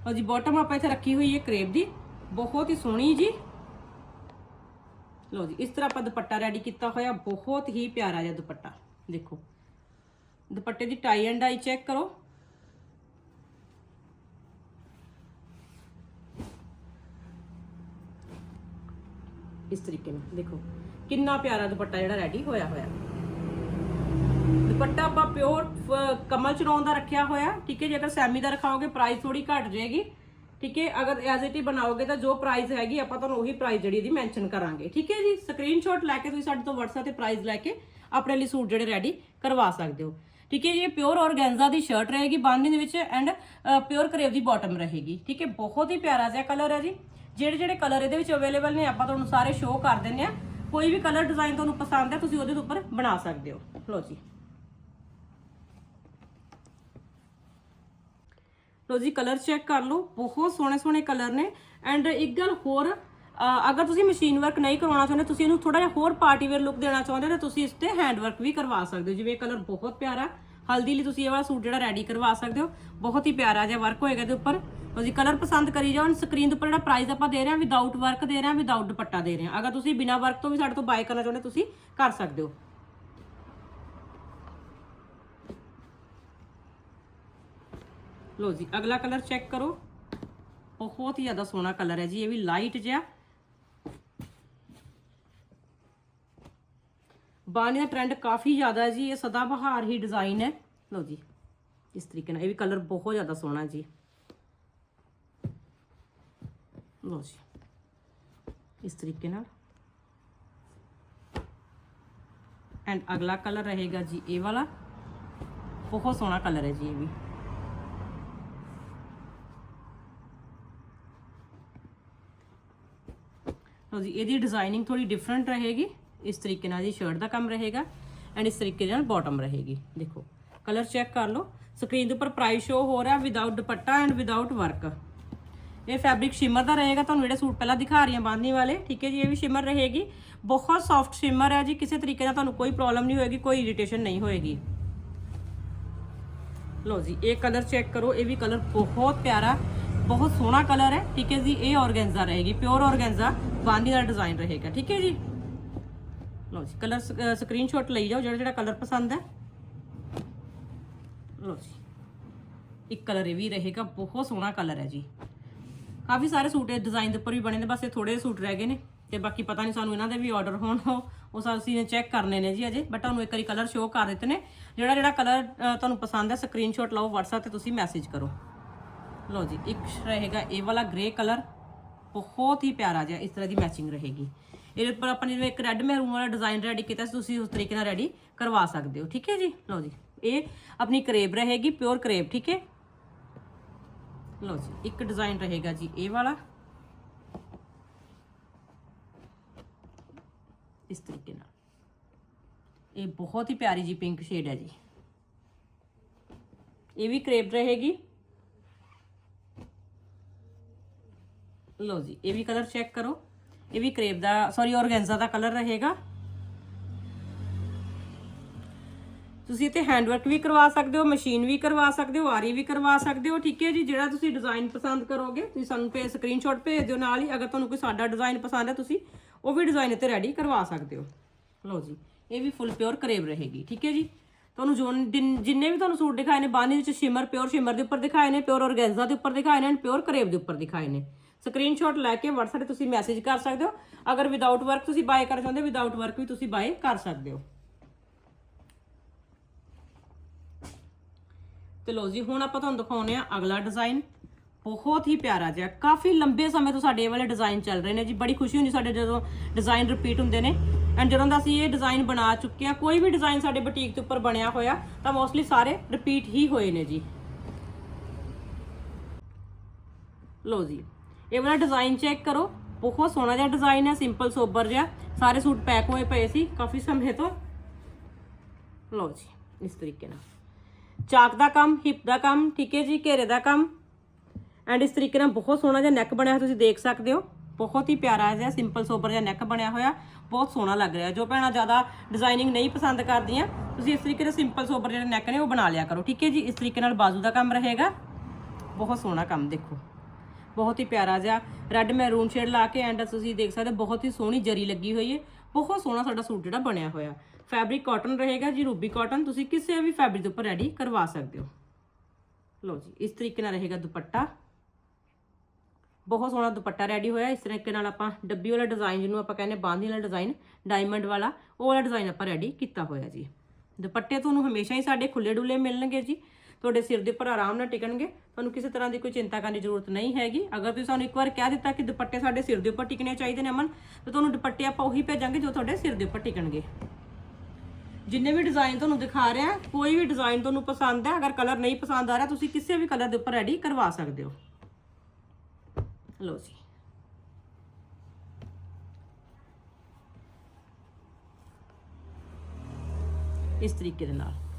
ਲਓ ਜੀ ਬਾਟਮ ਆਪਾਂ ਇੱਥੇ ਰੱਖੀ ਹੋਈ ਹੈ ਕਰੇਪ ਦੀ ਬਹੁਤ ਹੀ ਸੋਹਣੀ ਜੀ ਲਓ ਜੀ ਇਸ ਤਰ੍ਹਾਂ ਆਪਾਂ ਦੁਪੱਟਾ ਰੈਡੀ ਕੀਤਾ ਹੋਇਆ ਬਹੁਤ ਹੀ ਪਿਆਰਾ ਜਿਹਾ ਦੁਪੱਟਾ ਦੇਖੋ ਦੁਪੱਟੇ ਦੀ ਟਾਈ ਐਂਡ ਆਈ ਚੈੱਕ ਕਰੋ ਇਸ ਤਰੀਕੇ ਨਾਲ ਦੇਖੋ ਕਿੰਨਾ ਪਿਆਰਾ ਦੁਪੱਟਾ ਜਿਹੜਾ ਰੈਡੀ ਹੋਇਆ ਹੋਇਆ ਦੁਪੱਟਾ ਆਪਾਂ ਪਿਓਰ ਕਮਲ ਚਰੋਂ ਦਾ ਰੱਖਿਆ ਹੋਇਆ, ਠੀਕ ਹੈ? ਜੇ ਅਗਰ ਸੈਮੀ ਦਾ ਰਖਾਓਗੇ ਪ੍ਰਾਈਸ ਥੋੜੀ ਘਟ ਜਾਏਗੀ, ਠੀਕ ਹੈ? ਅਗਰ ਐਜ਼ ਇਟ ਹੀ ਬਣਾਓਗੇ ਤਾਂ ਜੋ ਪ੍ਰਾਈਸ ਹੈਗੀ, ਆਪਾਂ ਤੁਹਾਨੂੰ ਉਹੀ ਪ੍ਰਾਈਸ ਜਿਹੜੀ ਇਹਦੀ ਮੈਂਸ਼ਨ ਕਰਾਂਗੇ, ਠੀਕ ਹੈ ਜੀ? ਸਕਰੀਨਸ਼ਾਟ ਲੈ ਕੇ ਤੁਸੀਂ ਸਾਡੇ ਤੋਂ WhatsApp ਤੇ ਪ੍ਰਾਈਸ ਲੈ ਕੇ ਆਪਣੇ ਲਈ ਸੂਟ ਜਿਹੜੇ ਰੈਡੀ ਕਰਵਾ ਸਕਦੇ ਹੋ, ਠੀਕ ਹੈ ਜੀ? ਇਹ ਪਿਓਰ ਔਰਗੈਂਜ਼ਾ ਦੀ ਸ਼ਰਟ ਰਹੇਗੀ ਬਾਂਦੀ ਦੇ ਵਿੱਚ ਐਂਡ ਪਿਓਰ ਕਰੇਵ ਦੀ ਬਾਟਮ ਰਹੇਗੀ, ਠੀਕ ਹੈ? ਬਹੁਤ ਹੀ ਪਿਆਰਾ ਜਿਹਾ ਕਲਰ ਹੈ ਜੀ। ਜਿਹੜੇ ਜਿਹੜੇ ਕਲਰ ਇਹਦੇ ਵਿੱਚ ਅਵੇਲੇਬਲ ਨੇ, ਆਪਾਂ ਤੁਹਾਨੂੰ ਸਾਰੇ ਸ਼ੋਅ ਕਰ ਦਿੰਨੇ ਆ ਕੋਈ ਵੀ ਕਲਰ ਡਿਜ਼ਾਈਨ ਤੁਹਾਨੂੰ ਪਸੰਦ ਹੈ, ਤੁਸੀਂ ਉਹਦੇ ਉੱਪਰ ਬਣਾ ਸਕਦੇ ਹੋ। ਲਓ ਜੀ। ਲੋ ਜੀ ਕਲਰ ਚੈੱਕ ਕਰ ਲਓ। ਬਹੁਤ ਸੋਹਣੇ ਸੋਹਣੇ ਕਲਰ ਨੇ। ਐਂਡ ਇੱਕ ਗੱਲ ਹੋਰ ਅਗਰ ਤੁਸੀਂ ਮਸ਼ੀਨ ਵਰਕ ਨਹੀਂ ਕਰਵਾਉਣਾ ਚਾਹੁੰਦੇ, ਤੁਸੀਂ ਇਹਨੂੰ ਥੋੜਾ ਜਿਹਾ ਹੋਰ ਪਾਰਟੀ ਵੇਅਰ ਲੁੱਕ ਦੇਣਾ ਚਾਹੁੰਦੇ ਹੋ ਤਾਂ ਤੁਸੀਂ ਇਸ ਤੇ ਹੈਂਡ ਵਰਕ ਵੀ ਕਰਵਾ ਸਕਦੇ ਹੋ। ਜਿਵੇਂ ਕਲਰ ਬਹੁਤ ਪਿਆਰਾ। ਹਲਦੀ ਲਈ ਤੁਸੀਂ ਇਹ ਵਾਲਾ ਸੂਟ ਜਿਹੜਾ ਰੈਡੀ ਕਰਵਾ ਸਕਦੇ ਹੋ। ਬਹੁਤ ਹੀ ਪਿਆਰਾ ਜਿਹਾ ਵਰਕ ਹੋਏਗਾ ਇਹਦੇ ਉੱਪਰ। ਤੁਸੀਂ ਕਲਰ ਪਸੰਦ ਕਰੀ ਜਾਓ। ਸਕਰੀਨ ਦੇ ਉੱਪਰ ਜਿਹੜਾ ਪ੍ਰਾਈਸ ਆਪਾਂ ਦੇ ਰਹੇ ਹਾਂ ਵਿਦਆਊਟ ਵਰਕ ਦੇ ਰਹੇ ਹਾਂ ਵਿਦਆਊਟ ਦੁਪੱਟਾ ਦੇ ਰਹੇ ਹਾਂ। ਅਗਰ ਤੁਸੀਂ ਬਿਨਾ ਵਰਕ ਤੋਂ ਵੀ ਸਾਡੇ ਤੋਂ ਬਾਏ ਕਰਨਾ ਚਾਹੁੰਦੇ, ਤੁਸੀਂ ਕਰ ਸਕਦੇ ਹੋ। ਲੋ ਜੀ, ਅਗਲਾ ਕਲਰ ਚੈੱਕ ਕਰੋ। ਬਹੁਤ ਹੀ ਜ਼ਿਆਦਾ ਸੋਹਣਾ ਕਲਰ ਹੈ ਜੀ, ਇਹ ਵੀ ਲਾਈਟ ਜਿਹਾ। ਬਾਣੀ ਦਾ ਟ੍ਰੈਂਡ ਕਾਫੀ ਜ਼ਿਆਦਾ ਹੈ ਜੀ, ਇਹ ਸਦਾ ਬਹਾਰ ਹੀ ਡਿਜ਼ਾਈਨ ਹੈ। ਲਓ ਜੀ, ਇਸ ਤਰੀਕੇ ਨਾਲ ਇਹ ਵੀ ਕਲਰ ਬਹੁਤ ਜ਼ਿਆਦਾ ਸੋਹਣਾ ਜੀ। ਲਓ ਜੀ, ਇਸ ਤਰੀਕੇ ਨਾਲ। ਐਂਡ ਅਗਲਾ ਕਲਰ ਰਹੇਗਾ ਜੀ ਇਹ ਵਾਲਾ। ਬਹੁਤ ਸੋਹਣਾ ਕਲਰ ਹੈ ਜੀ ਇਹ ਵੀ। ਲਓ ਜੀ, ਇਹਦੀ ਡਿਜ਼ਾਈਨਿੰਗ ਥੋੜੀ ਡਿਫਰੈਂਟ ਰਹੇਗੀ। ਇਸ ਤਰੀਕੇ ਨਾਲ ਜੀ ਸ਼ਰਟ ਦਾ ਕੰਮ ਰਹੇਗਾ ਐਂਡ ਇਸ ਤਰੀਕੇ ਨਾਲ ਬਾਟਮ ਰਹੇਗੀ। ਦੇਖੋ ਕਲਰ ਚੈੱਕ ਕਰ ਲਓ। ਸਕਰੀਨ ਦੇ ਉੱਪਰ ਪ੍ਰਾਈਸ ਸ਼ੋ ਹੋ ਰਿਹਾ without dupatta and without work ਇਹ ਫੈਬਰਿਕ ਸ਼ਿਮਰ ਦਾ ਰਹੇਗਾ, ਤੁਹਾਨੂੰ ਜਿਹੜੇ ਸੂਟ ਪਹਿਲਾਂ ਦਿਖਾ ਰਹੀ ਹਾਂ ਬਾਂਧਨੀ ਵਾਲੇ, ਠੀਕ ਹੈ ਜੀ, ਇਹ ਵੀ ਸ਼ਿਮਰ ਰਹੇਗੀ। ਬਹੁਤ ਸੌਫਟ ਸ਼ਿਮਰ ਹੈ ਜੀ, ਕਿਸੇ ਤਰੀਕੇ ਨਾਲ ਤੁਹਾਨੂੰ ਕੋਈ ਪ੍ਰੋਬਲਮ ਨਹੀਂ ਹੋਏਗੀ, ਕੋਈ ਇਰੀਟੇਸ਼ਨ ਨਹੀਂ ਹੋਏਗੀ। ਲਓ ਜੀ, ਇਹ ਕਲਰ ਚੈੱਕ ਕਰੋ, ਇਹ ਵੀ ਕਲਰ ਬਹੁਤ ਪਿਆਰਾ, ਬਹੁਤ ਸੋਹਣਾ ਕਲਰ ਹੈ, ਠੀਕ ਹੈ ਜੀ, ਇਹ ਔਰਗੈਂਜ਼ਾ ਰਹੇਗੀ ਪਿਓਰ ਔਰਗੈਂਜ਼ਾ ਬਾਂਦੀ ਦਾ ਡਿਜ਼ਾਈਨ ਰਹੇਗਾ, ਠੀਕ ਹੈ ਜੀ? ਲਓ ਜੀ ਕਲਰ ਸਕਰੀਨਸ਼ਾਟ ਲਈ ਜਾਓ, ਜਿਹੜਾ ਜਿਹੜਾ ਕਲਰ ਪਸੰਦ ਹੈ। ਲਓ ਜੀ, ਇੱਕ ਕਲਰ ਇਹ ਵੀ ਰਹੇਗਾ, ਬਹੁਤ ਸੋਹਣਾ ਕਲਰ ਹੈ ਜੀ। ਕਾਫੀ ਸਾਰੇ ਸੂਟ ਇਹ ਡਿਜ਼ਾਈਨ ਦੇ ਉੱਪਰ ਵੀ ਬਣੇ ਨੇ, ਬਸ ਇਹ ਥੋੜੇ ਸੂਟ ਰਹਿ ਗਏ ਨੇ, ਤੇ ਬਾਕੀ ਪਤਾ ਨਹੀਂ ਸਾਨੂੰ ਇਹਨਾਂ ਦੇ ਵੀ ਆਰਡਰ ਹੋਣ ਉਹ ਉਹ ਸਾ- ਅਸੀਂ ਨੇ ਚੈੱਕ ਕਰਨੇ ਨੇ ਜੀ ਅਜੇ ਬਟ ਤੁਹਾਨੂੰ ਇੱਕ ਵਾਰੀ ਕਲਰ ਸ਼ੋਅ ਕਰ ਦਿੱਤੇ ਨੇ। ਜਿਹੜਾ ਜਿਹੜਾ ਕਲਰ ਤੁਹਾਨੂੰ ਪਸੰਦ ਹੈ ਸਕਰੀਨਸ਼ਾਟ ਲਓ, WhatsApp ਤੇ ਤੁਸੀਂ ਮੈਸੇਜ ਕਰੋ। ਲਓ ਜੀ, ਇੱਕ ਰਹੇਗਾ ਇਹ ਵਾਲਾ ਗ੍ਰੇ ਕਲਰ ਬਹੁਤ ਹੀ ਪਿਆਰਾ ਜਿਹਾ ਇਸ ਤਰ੍ਹਾਂ ਦੀ ਮੈਚਿੰਗ ਰਹੇਗੀ। ਇਹਦੇ ਉੱਪਰ ਆਪਾਂ ਨੇ ਜਿਵੇਂ ਇੱਕ ਰੈੱਡ ਮੈਰੂਨ ਵਾਲਾ ਡਿਜ਼ਾਈਨ ਰੈਡੀ ਕੀਤਾ ਸੀ, ਤੁਸੀਂ ਉਸ ਤਰੀਕੇ ਨਾਲ ਰੈਡੀ ਕਰਵਾ ਸਕਦੇ ਹੋ, ਠੀਕ ਹੈ ਜੀ? ਲਓ ਜੀ, ਇਹ ਆਪਣੀ ਕਰੇਬ ਰਹੇਗੀ ਪਿਓਰ ਕਰੇਬ ਠੀਕ ਹੈ? ਲਓ ਜੀ, ਇੱਕ ਡਿਜ਼ਾਈਨ ਰਹੇਗਾ ਜੀ ਇਹ ਵਾਲਾ। ਇਸ ਤਰੀਕੇ ਨਾਲ। ਇਹ ਬਹੁਤ ਹੀ ਪਿਆਰੀ ਜੀ ਪਿੰਕ ਸ਼ੇਡ ਹੈ ਜੀ। ਇਹ ਵੀ ਕਰੇਬ ਰਹੇਗੀ। ਲਓ ਜੀ, ਇਹ ਵੀ ਕਲਰ ਚੈੱਕ ਕਰੋ। ਇਹ ਵੀ ਕਰੇਪ ਦਾ ਸੌਰੀ ਔਰਗੈਂਜ਼ਾ ਦਾ ਕਲਰ ਰਹੇਗਾ। ਤੁਸੀਂ ਇੱਥੇ ਹੈਂਡਵਰਕ ਵੀ ਕਰਵਾ ਸਕਦੇ ਹੋ ਮਸ਼ੀਨ ਵੀ ਕਰਵਾ ਸਕਦੇ ਹੋ, ਆਰੀ ਵੀ ਕਰਵਾ ਸਕਦੇ ਹੋ, ਠੀਕ ਹੈ ਜੀ? ਜਿਹੜਾ ਤੁਸੀਂ ਡਿਜ਼ਾਈਨ ਪਸੰਦ ਕਰੋਗੇ, ਤੁਸੀਂ ਸਾਨੂੰ ਭੇਜ ਸਕਰੀਨਸ਼ਾਟ ਭੇਜ ਦਿਓ ਨਾਲ ਹੀ। ਅਗਰ ਤੁਹਾਨੂੰ ਕੋਈ ਸਾਡਾ ਡਿਜ਼ਾਈਨ ਪਸੰਦ ਹੈ, ਤੁਸੀਂ ਉਹ ਵੀ ਡਿਜ਼ਾਈਨ ਇੱਥੇ ਰੈਡੀ ਕਰਵਾ ਸਕਦੇ ਹੋ। ਲਓ ਜੀ, ਇਹ ਵੀ ਫੁੱਲ ਪਿਓਰ ਕਰੇਬ ਰਹੇਗੀ, ਠੀਕ ਹੈ ਜੀ? ਤੁਹਾਨੂੰ ਜੋ ਜਿਨ- ਜਿੰਨੇ ਵੀ ਤੁਹਾਨੂੰ ਸੂਟ ਦਿਖਾਏ ਨੇ ਬਾਂਦੀ ਵਿੱਚ ਸ਼ਿਮਰ ਪਿਓਰ ਸ਼ਿਮਰ ਦੇ ਉੱਪਰ ਦਿਖਾਏ ਨੇ ਪਿਓਰ ਔਰਗੈਂਜ਼ਾ ਦੇ ਉੱਪਰ ਦਿਖਾਏ ਨੇ ਐਂਡ ਪਿਓਰ ਕਰੇਬ ਦੇ ਉੱਪਰ ਦਿਖਾਏ ਨੇ। ਸਕਰੀਨਸ਼ਾਟ ਲੈ ਕੇ WhatsApp ਤੇ ਤੁਸੀਂ ਮੈਸੇਜ ਕਰ ਸਕਦੇ ਹੋ। ਅਗਰ ਵਿਦਆਊਟ ਵਰਕ ਤੁਸੀਂ ਬਾਏ ਕਰਨਾ ਚਾਹੁੰਦੇ ਹੋ ਵਿਦਆਊਟ ਵਰਕ ਵੀ ਤੁਸੀਂ ਬਾਏ ਕਰ ਸਕਦੇ ਹੋ। ਤੇ ਲੋ ਜੀ, ਹੁਣ ਆਪਾਂ ਤੁਹਾਨੂੰ ਦਿਖਾਉਨੇ ਆ ਅਗਲਾ ਡਿਜ਼ਾਈਨ ਬਹੁਤ ਹੀ ਪਿਆਰਾ ਜਿਹਾ, ਕਾਫੀ ਲੰਬੇ ਸਮੇਂ ਤੋਂ ਸਾਡੇ ਇਹ ਵਾਲੇ ਡਿਜ਼ਾਈਨ ਚੱਲ ਰਹੇ ਨੇ ਜੀ। ਬੜੀ ਖੁਸ਼ੀ ਹੁੰਦੀ ਸਾਡੇ ਜਦੋਂ ਡਿਜ਼ਾਈਨ ਰਿਪੀਟ ਹੁੰਦੇ ਨੇ। ਐਂਡ ਜਦੋਂ ਦਾ ਅਸੀਂ ਇਹ ਡਿਜ਼ਾਈਨ ਬਣਾ ਚੁੱਕੇ ਆ ਕੋਈ ਵੀ ਡਿਜ਼ਾਈਨ ਸਾਡੇ ਬੁਟੀਕ ਦੇ ਉੱਪਰ ਬਣਿਆ ਹੋਇਆ, ਤਾਂ ਮੋਸਟਲੀ ਸਾਰੇ ਰਿਪੀਟ ਹੀ ਹੋਏ ਨੇ ਜੀ। ਲੋ ਜੀ ਇਹ ਵਾਲਾ ਡਿਜ਼ਾਈਨ ਚੈੱਕ ਕਰੋ। ਬਹੁਤ ਸੋਹਣਾ ਜਿਹਾ ਡਿਜ਼ਾਈਨ ਹੈ ਸਿੰਪਲ ਸੋਬਰ ਜਿਹਾ। ਸਾਰੇ ਸੂਟ ਪੈਕ ਹੋਏ ਪਏ ਸੀ ਕਾਫੀ ਸਮੇਂ ਤੋਂ। ਲਓ ਜੀ, ਇਸ ਤਰੀਕੇ ਨਾਲ। ਚਾਕ ਦਾ ਕੰਮ ਹਿਪ ਦਾ ਕੰਮ, ਠੀਕ ਹੈ ਜੀ, ਘੇਰੇ ਦਾ ਕੰਮ। ਐਂਡ ਇਸ ਤਰੀਕੇ ਨਾਲ ਬਹੁਤ ਸੋਹਣਾ ਜਿਹਾ ਨੈਕ ਬਣਿਆ ਹੋਇਆ, ਤੁਸੀਂ ਦੇਖ ਸਕਦੇ ਹੋ। ਬਹੁਤ ਹੀ ਪਿਆਰਾ ਜਿਹਾ ਸਿੰਪਲ ਸੋਬਰ ਜਿਹਾ ਨੈਕ ਬਣਿਆ ਹੋਇਆ। ਬਹੁਤ ਸੋਹਣਾ ਲੱਗ ਰਿਹਾ। ਜੋ ਭੈਣਾਂ ਜ਼ਿਆਦਾ ਡਿਜ਼ਾਈਨਿੰਗ ਨਹੀਂ ਪਸੰਦ ਕਰਦੀਆਂ, ਤੁਸੀਂ ਇਸ ਤਰੀਕੇ ਨਾਲ ਸਿੰਪਲ ਸੋਬਰ ਜਿਹੜੇ ਨੈਕ ਨੇ, ਉਹ ਬਣਾ ਲਿਆ ਕਰੋ। ਠੀਕ ਹੈ ਜੀ, ਇਸ ਤਰੀਕੇ ਨਾਲ ਬਾਜ਼ੂ ਦਾ ਕੰਮ ਰਹੇਗਾ। ਬਹੁਤ ਸੋਹਣਾ ਕੰਮ, ਦੇਖੋ। ਬਹੁਤ ਹੀ ਪਿਆਰਾ ਜਿਹਾ ਰੈੱਡ ਮੈਰੂਨ ਸ਼ੇਡ ਲਾ ਕੇ ਐਂਡ ਤੁਸੀਂ ਦੇਖ ਸਕਦੇ ਹੋ, ਬਹੁਤ ਹੀ ਸੋਹਣੀ ਜਰੀ ਲੱਗੀ ਹੋਈ ਹੈ। ਬਹੁਤ ਸੋਹਣਾ ਸਾਡਾ ਸੂਟ ਜਿਹੜਾ ਬਣਿਆ ਹੋਇਆ। ਫੈਬਰਿਕ ਕਾਟਨ ਰਹੇਗਾ ਜੀ, ਰੂਬੀ ਕਾਟਨ ਤੁਸੀਂ ਕਿਸੇ ਵੀ ਫੈਬਰਿਕ ਦੇ ਉੱਪਰ ਰੈਡੀ ਕਰਵਾ ਸਕਦੇ ਹੋ। ਲਓ ਜੀ, ਇਸ ਤਰੀਕੇ ਨਾਲ ਰਹੇਗਾ ਦੁਪੱਟਾ। ਬਹੁਤ ਸੋਹਣਾ ਦੁਪੱਟਾ ਰੈਡੀ ਹੋਇਆ, ਇਸ ਤਰੀਕੇ ਨਾਲ ਆਪਾਂ ਡੱਬੀ ਵਾਲਾ ਡਿਜ਼ਾਈਨ ਜਿਹਨੂੰ ਆਪਾਂ ਕਹਿੰਦੇ ਬਾਂਦੀ ਵਾਲਾ ਡਿਜ਼ਾਈਨ ਡਾਇਮੰਡ ਵਾਲਾ, ਉਹ ਵਾਲਾ ਡਿਜ਼ਾਈਨ ਆਪਾਂ ਰੈਡੀ ਕੀਤਾ ਹੋਇਆ ਜੀ। ਦੁਪੱਟੇ ਤੁਹਾਨੂੰ ਹਮੇਸ਼ਾ ਹੀ ਸਾਡੇ ਖੁੱਲੇ ਡੁੱਲੇ ਮਿਲਣਗੇ ਜੀ। ਤੁਹਾਡੇ ਸਿਰ ਦੇ ਉੱਪਰ ਆਰਾਮ ਨਾਲ ਟਿਕਣਗੇ। ਤੁਹਾਨੂੰ ਕਿਸੇ ਤਰ੍ਹਾਂ ਦੀ ਕੋਈ ਚਿੰਤਾ ਕਰਨ ਦੀ ਜ਼ਰੂਰਤ ਨਹੀਂ ਹੈਗੀ। ਅਗਰ ਤੁਸੀਂ ਸਾਨੂੰ ਇੱਕ ਵਾਰ ਕਹਿ ਦਿੱਤਾ ਕਿ ਦੁਪੱਟੇ ਸਾਡੇ ਸਿਰ ਦੇ ਉੱਪਰ ਟਿਕਣੇ ਚਾਹੀਦੇ ਨੇ ਅਮਨ, ਤਾਂ ਤੁਹਾਨੂੰ ਦੁਪੱਟੇ ਆਪਾਂ ਉਹੀ ਭੇਜਾਂਗੇ ਜੋ ਤੁਹਾਡੇ ਸਿਰ ਦੇ ਉੱਪਰ ਟਿਕਣਗੇ। ਜਿੰਨੇ ਵੀ ਡਿਜ਼ਾਈਨ ਤੁਹਾਨੂੰ ਦਿਖਾ ਰਹੇ ਆ ਕੋਈ ਵੀ ਡਿਜ਼ਾਈਨ ਤੁਹਾਨੂੰ ਪਸੰਦ ਹੈ, ਅਗਰ ਕਲਰ ਨਹੀਂ ਪਸੰਦ ਆ ਰਿਹਾ, ਤੁਸੀਂ ਕਿਸੇ ਵੀ ਕਲਰ ਦੇ ਉੱਪਰ ਰੈਡੀ ਕਰਵਾ ਸਕਦੇ ਹੋ। ਲਓ ਜੀ। ਇਸ ਤਰੀਕੇ ਦੇ ਨਾਲ।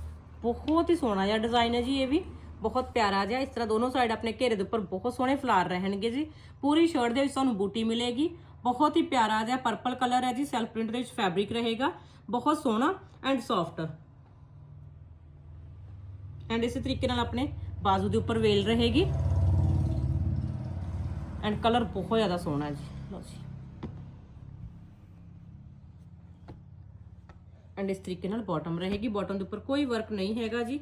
ਬਹੁਤ ਹੀ ਸੋਹਣਾ ਜਿਹਾ ਡਿਜ਼ਾਈਨ ਹੈ ਜੀ ਇਹ ਵੀ। ਬਹੁਤ ਪਿਆਰਾ ਜਿਹਾ, ਇਸ ਤਰ੍ਹਾਂ ਦੋਨੋਂ ਸਾਈਡ ਆਪਣੇ ਘੇਰੇ ਦੇ ਉੱਪਰ ਬਹੁਤ ਸੋਹਣੇ ਫਲਾਰ ਰਹਿਣਗੇ ਜੀ। ਪੂਰੀ ਸ਼ਰਟ ਦੇ ਵਿੱਚ ਤੁਹਾਨੂੰ ਬੂਟੀ ਮਿਲੇਗੀ। ਬਹੁਤ ਹੀ ਪਿਆਰਾ ਜਿਹਾ ਪਰਪਲ ਕਲਰ ਹੈ ਜੀ ਸੈਲਫ ਪ੍ਰਿੰਟ ਦੇ ਵਿੱਚ ਫੈਬਰਿਕ ਰਹੇਗਾ। ਬਹੁਤ ਸੋਹਣਾ ਐਂਡ ਸੌਫਟ ਐਂਡ ਇਸੇ ਤਰੀਕੇ ਨਾਲ ਆਪਣੇ ਬਾਜ਼ੂ ਦੇ ਉੱਪਰ ਵੇਲ ਰਹੇਗੀ। ਐਂਡ ਕਲਰ ਬਹੁਤ ਜ਼ਿਆਦਾ ਸੋਹਣਾ ਜੀ। ਐਂਡ ਇਸ ਤਰੀਕੇ ਨਾਲ ਬਾਟਮ ਰਹੇਗੀ। ਬਾਟਮ ਦੇ ਉੱਪਰ ਕੋਈ ਵਰਕ ਨਹੀਂ ਹੈਗਾ ਜੀ।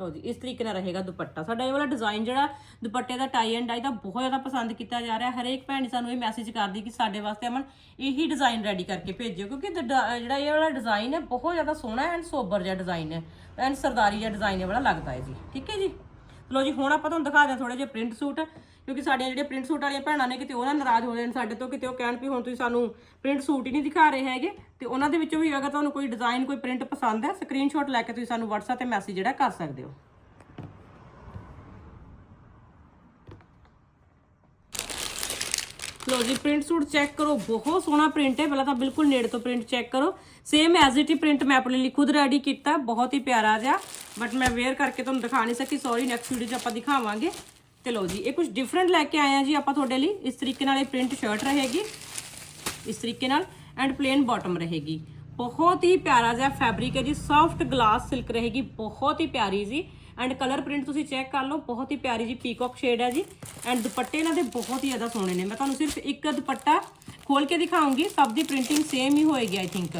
ਲਓ ਜੀ, ਇਸ ਤਰੀਕੇ ਨਾਲ ਰਹੇਗਾ ਦੁਪੱਟਾ। ਸਾਡਾ ਇਹ ਵਾਲਾ ਡਿਜ਼ਾਈਨ ਜਿਹੜਾ ਦੁਪੱਟੇ ਦਾ ਟਾਈ ਐਂਡ ਡਾਈ ਦਾ ਬਹੁਤ ਜ਼ਿਆਦਾ ਪਸੰਦ ਕੀਤਾ ਜਾ ਰਿਹਾ। ਹਰੇਕ ਭੈਣ ਸਾਨੂੰ ਇਹ ਮੈਸੇਜ ਕਰਦੀ ਕਿ ਸਾਡੇ ਵਾਸਤੇ ਅਮਨ ਇਹੀ ਡਿਜ਼ਾਈਨ ਰੈਡੀ ਕਰਕੇ ਭੇਜਿਓ, ਕਿਉਂਕਿ ਦ- ਜਿਹੜਾ ਇਹ ਵਾਲਾ ਡਿਜ਼ਾਈਨ ਹੈ, ਬਹੁਤ ਜ਼ਿਆਦਾ ਸੋਹਣਾ ਐਂਡ ਸੋਬਰ ਜਿਹਾ ਡਿਜ਼ਾਈਨ ਹੈ ਐਂਡ ਸਰਦਾਰੀ ਜਿਹਾ ਡਿਜ਼ਾਈਨ ਇਹ ਵਾਲਾ ਲੱਗਦਾ ਹੈ ਜੀ। ਠੀਕ ਹੈ ਜੀ? ਲਓ ਜੀ, ਹੁਣ ਆਪਾਂ ਤੁਹਾਨੂੰ ਦਿਖਾ ਦਿਆਂ ਥੋੜੇ ਜਿਹੇ ਪ੍ਰਿੰਟ ਸੂਟ ਕਿਉਂਕਿ ਸਾਡੀਆਂ ਜਿਹੜੀਆਂ ਪ੍ਰਿੰਟ ਸੂਟ ਵਾਲੀਆਂ ਭੈਣਾਂ ਨੇ ਕਿਤੇ ਉਹਨਾਂ ਨਾਰਾਜ਼ ਹੋ ਜਾਣ ਸਾਡੇ ਤੋਂ, ਕਿਤੇ ਉਹ ਕਹਿਣ ਵੀ ਹੁਣ ਤੁਸੀਂ ਸਾਨੂੰ ਪ੍ਰਿੰਟ ਸੂਟ ਹੀ ਨਹੀਂ ਦਿਖਾ ਰਹੇ ਹੈਗੇ, ਤੇ ਉਹਨਾਂ ਦੇ ਵਿੱਚੋਂ ਵੀ ਅਗਰ ਤੁਹਾਨੂੰ ਕੋਈ ਡਿਜ਼ਾਈਨ ਕੋਈ ਪ੍ਰਿੰਟ ਪਸੰਦ ਹੈ ਸਕਰੀਨਸ਼ਾਟ ਲੈ ਕੇ ਤੁਸੀਂ ਸਾਨੂੰ WhatsApp ਤੇ ਮੈਸੇਜ ਜਿਹੜਾ ਕਰ ਸਕਦੇ ਹੋ। ਲੋ ਜੀ, ਪ੍ਰਿੰਟ ਸੂਟ ਚੈੱਕ ਕਰੋ, ਬਹੁਤ ਸੋਹਣਾ ਪ੍ਰਿੰਟ ਹੈ, ਪਹਿਲਾਂ ਤਾਂ ਬਿਲਕੁਲ ਨੇੜੇ ਤੋਂ ਪ੍ਰਿੰਟ ਚੈੱਕ ਕਰੋ। ਸੇਮ ਐਜ਼ ਇਟ ਹੀ ਪ੍ਰਿੰਟ ਮੈਂ ਆਪਣੇ ਲਈ ਖੁਦ ਰੈਡੀ ਕੀਤਾ, ਬਹੁਤ ਹੀ ਪਿਆਰਾ ਜਿਹਾ ਬਟ ਮੈਂ ਵੇਅਰ ਕਰਕੇ ਤੁਹਾਨੂੰ ਦਿਖਾ ਨਹੀਂ ਸਕੀ ਸੌਰੀ ਨੈਕਸਟ ਵੀਡੀਓ 'ਚ ਆਪਾਂ ਦਿਖਾਵਾਂਗੇ। ਤੇ ਲੋ ਜੀ, ਇਹ ਕੁਝ ਡਿਫਰੈਂਟ ਲੈ ਕੇ ਆਏ ਆ ਜੀ ਆਪਾਂ ਤੁਹਾਡੇ ਲਈ। ਇਸ ਤਰੀਕੇ ਨਾਲ ਇਹ ਪ੍ਰਿੰਟ ਸ਼ਰਟ ਰਹੇਗੀ। ਇਸ ਤਰੀਕੇ ਨਾਲ ਐਂਡ ਪਲੇਨ ਬਾਟਮ ਰਹੇਗੀ। ਬਹੁਤ ਹੀ ਪਿਆਰਾ ਜਿਹਾ ਫੈਬਰਿਕ ਹੈ ਜੀ। ਸੌਫਟ ਗਲਾਸ ਸਿਲਕ ਰਹੇਗੀ। ਬਹੁਤ ਹੀ ਪਿਆਰੀ ਜੀ। ਐਂਡ ਕਲਰ ਪ੍ਰਿੰਟ ਤੁਸੀਂ ਚੈੱਕ ਕਰ ਲਓ। ਬਹੁਤ ਹੀ ਪਿਆਰੀ ਜੀ ਪੀਕੌਕ ਸ਼ੇਡ ਹੈ ਜੀ। ਐਂਡ ਦੁਪੱਟੇ ਇਹਨਾਂ ਦੇ ਬਹੁਤ ਹੀ ਜ਼ਿਆਦਾ ਸੋਹਣੇ ਨੇ। ਮੈਂ ਤੁਹਾਨੂੰ ਸਿਰਫ ਇੱਕ ਦੁਪੱਟਾ ਖੋਲ ਕੇ ਦਿਖਾਉਂਗੀ। ਸਭ ਦੀ ਪ੍ਰਿੰਟਿੰਗ ਸੇਮ ਹੀ ਹੋਏਗੀ ਆਈ ਥਿੰਕ